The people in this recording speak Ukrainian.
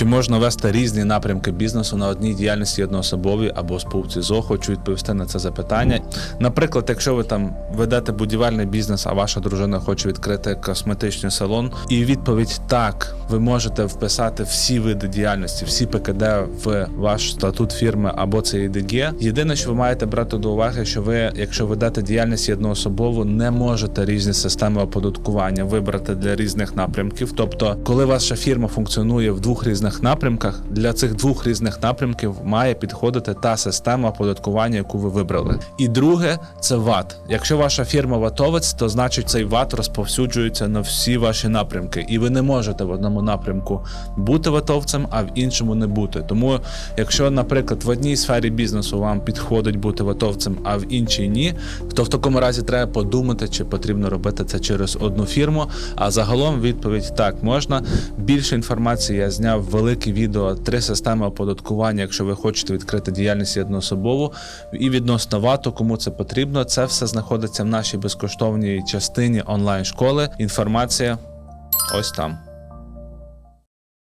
Чи можна вести різні напрямки бізнесу на одній діяльності одноособовій або спілці ЗО? Хочу відповісти на це запитання. Наприклад, якщо ви там ведете будівельний бізнес, а ваша дружина хоче відкрити косметичний салон, і відповідь так, ви можете вписати всі види діяльності, всі ПКД в ваш статут фірми або це ІДГ. Єдине, що ви маєте брати до уваги, що ви, якщо ведете діяльність одноособово, не можете різні системи оподаткування вибрати для різних напрямків. Тобто, коли ваша фірма функціонує в двох різних напрямках, для цих двох різних напрямків має підходити та система оподаткування, яку ви вибрали. І друге це ВАТ. Якщо ваша фірма ватовець, то значить цей ВАТ розповсюджується на всі ваші напрямки, і ви не можете в одному напрямку бути ватовцем, а в іншому не бути. Тому, якщо, наприклад, в одній сфері бізнесу вам підходить бути ватовцем, а в іншій ні, то в такому разі треба подумати, чи потрібно робити це через одну фірму. А загалом відповідь так можна. Більше інформації я зняв велике відео, три системи оподаткування, якщо ви хочете відкрити діяльність одноособову. І відносно вату, кому це потрібно, це все знаходиться в нашій безкоштовній частині онлайн школи. Інформація ось там.